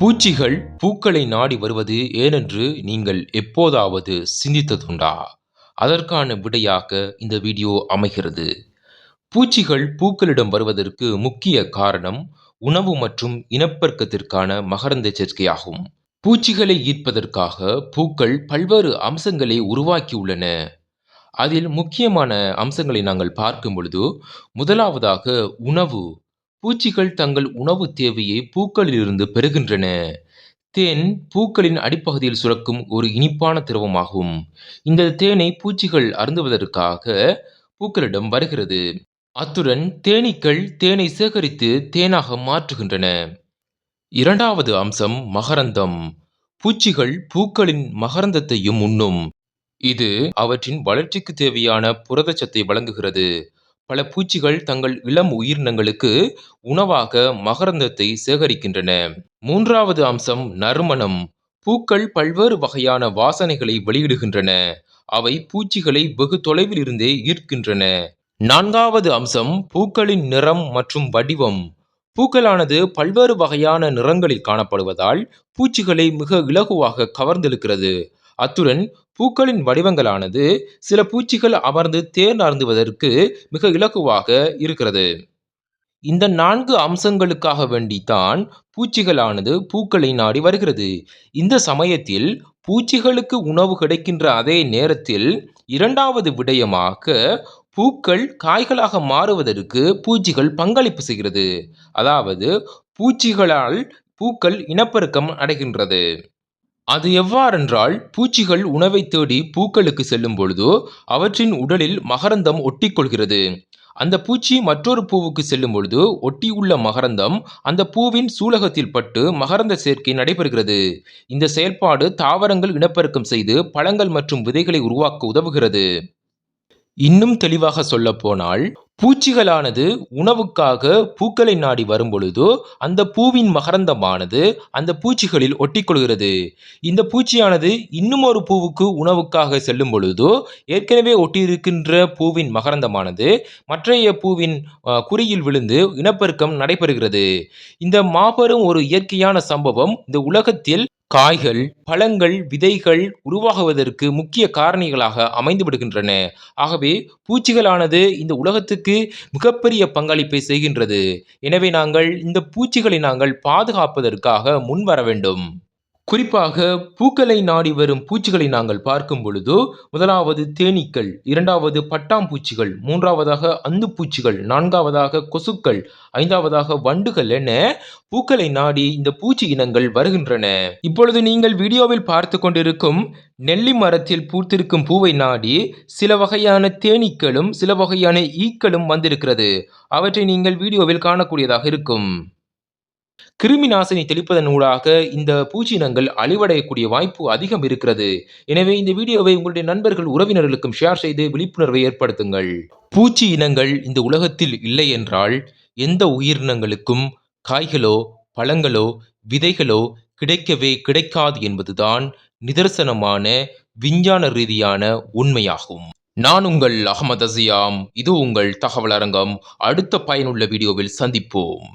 பூச்சிகள் பூக்களை நாடி வருவது ஏனென்று நீங்கள் எப்போதாவது சிந்தித்ததுண்டா? அதற்கான விடையாக இந்த வீடியோ அமைகிறது. பூச்சிகள் பூக்களிடம் வருவதற்கு முக்கிய காரணம் உணவு மற்றும் இனப்பெருக்கத்திற்கான மகரந்த சேர்க்கையாகும் பூச்சிகளை ஈர்ப்பதற்காக பூக்கள் பல்வேறு அம்சங்களை உருவாக்கியுள்ளன. அதில் முக்கியமான அம்சங்களை நாங்கள் பார்க்கும் பொழுது முதலாவதாக உணவு பூச்சிகள் தங்கள் உணவு தேவையை பூக்களிலிருந்து பெறுகின்றன. தேன் பூக்களின் அடிப்பகுதியில் சுரக்கும் ஒரு இனிப்பான திரவமாகும். இந்த தேனை பூச்சிகள் அருந்துவதற்காக பூக்களிடம் வருகிறது. அத்துடன் தேனீக்கள் தேனை சேகரித்து தேனாக மாற்றுகின்றன. இரண்டாவது அம்சம் மகரந்தம். பூச்சிகள் பூக்களின் மகரந்தத்தையும் உண்ணும். இது அவற்றின் வளர்ச்சிக்கு தேவையான புரதச்சத்தை வழங்குகிறது. பல பூச்சிகள் தங்கள் இளம் உயிரினங்களுக்கு உணவாக மகரந்தத்தை சேகரிக்கின்றன. மூன்றாவது அம்சம் நறுமணம். பூக்கள் பல்வேறு வகையான வாசனைகளை வெளியிடுகின்றன. அவை பூச்சிகளை வெகு தொலைவில் இருந்தே ஈர்க்கின்றன. நான்காவது அம்சம் பூக்களின் நிறம் மற்றும் வடிவம். பூக்களானது பல்வேறு வகையான நிறங்களில் காணப்படுவதால் பூச்சிகளை மிக இலகுவாக கவர்ந்தெழுக்கிறது. அத்துடன் பூக்களின் வடிவங்களானது சில பூச்சிகள் அமர்ந்து தேர் அருந்துவதற்கு மிக இலகுவாக இருக்கிறது. இந்த நான்கு அம்சங்களுக்காக வேண்டித்தான் பூச்சிகளானது பூக்களை நாடி வருகிறது. இந்த சமயத்தில் பூச்சிகளுக்கு உணவு கிடைக்கின்ற அதே நேரத்தில் இரண்டாவது விடயமாக பூக்கள் காய்களாக மாறுவதற்கு பூச்சிகள் பங்களிப்பு செய்கிறது. அதாவது பூச்சிகளால் பூக்கள் இனப்பெருக்கம் அடைகின்றது. அது எவ்வாறென்றால் பூச்சிகள் உணவை தேடி பூக்களுக்கு செல்லும் பொழுது அவற்றின் உடலில் மகரந்தம் ஒட்டிக்கொள்கிறது அந்த பூச்சி மற்றொரு பூவுக்கு செல்லும் பொழுது ஒட்டியுள்ள மகரந்தம் அந்த பூவின் சூலகத்தில் பட்டு மகரந்த சேர்க்கை நடைபெறுகிறது. இந்த செயல்பாடு தாவரங்கள் இனப்பெருக்கம் செய்து பழங்கள் மற்றும் விதைகளை உருவாக்க உதவுகிறது. இன்னும் தெளிவாக சொல்லப்போனால் பூச்சிகளானது உணவுக்காக பூக்களை நாடி வரும்பொழுது அந்த பூவின் மகரந்தமானது அந்த பூச்சிகளில் ஒட்டிக்கொள்கிறது. இந்த பூச்சியானது இன்னும் ஒரு பூவுக்கு உணவுக்காக செல்லும் பொழுது ஏற்கனவே ஒட்டியிருக்கின்ற பூவின் மகரந்தமானது மற்றைய பூவின் குறியில் விழுந்து இனப்பெருக்கம் நடைபெறுகிறது. இந்த மாபெரும் ஒரு இயற்கையான சம்பவம் இந்த உலகத்தில் காய்கள் பழங்கள் விதைகள் உருவாகுவதற்கு முக்கிய காரணிகளாக அமைந்து விடுகின்றன ஆகவே பூச்சிகளானது இந்த உலகத்துக்கு மிகப்பெரிய பங்களிப்பை செய்கின்றது. எனவே நாங்கள் இந்த பூச்சிகளை நாங்கள் பாதுகாப்பதற்காக முன்வர வேண்டும். குறிப்பாக பூக்களை நாடி வரும் பூச்சிகளை நாங்கள் பார்க்கும் பொழுது முதலாவது தேனீக்கள் இரண்டாவது பட்டாம்பூச்சிகள் மூன்றாவதாக அந்துப்பூச்சிகள் நான்காவதாக கொசுக்கள் ஐந்தாவதாக வண்டுகள் என பூக்களை நாடி இந்த பூச்சி இனங்கள் வருகின்றன. இப்பொழுது நீங்கள் வீடியோவில் பார்த்து கொண்டிருக்கும் நெல்லி மரத்தில் பூத்திருக்கும் பூவை நாடி சில வகையான தேனீக்களும் சில வகையான ஈக்களும் வந்திருக்கிறது. அவற்றை நீங்கள் வீடியோவில் காணக்கூடியதாக இருக்கும். கிருமி நாசினி தெளிப்பதன் ஊடாக இந்த பூச்சினங்கள் அழிவடையக்கூடிய வாய்ப்பு அதிகம் இருக்கிறது. எனவே இந்த வீடியோவை உங்களுடைய நண்பர்கள் உறவினர்களுக்கும் ஷேர் செய்து விழிப்புணர்வை ஏற்படுத்துங்கள். பூச்சி இனங்கள் இந்த உலகத்தில் இல்லை என்றால் எந்த உயிரினங்களுக்கும் காய்களோ பழங்களோ விதைகளோ கிடைக்கவே கிடைக்காது என்பதுதான் நிதர்சனமான விஞ்ஞான ரீதியான உண்மையாகும். நான் உங்கள் அகமது அசியாம். இது உங்கள் தகவல் அரங்கம். அடுத்த பயனுள்ள வீடியோவில் சந்திப்போம்.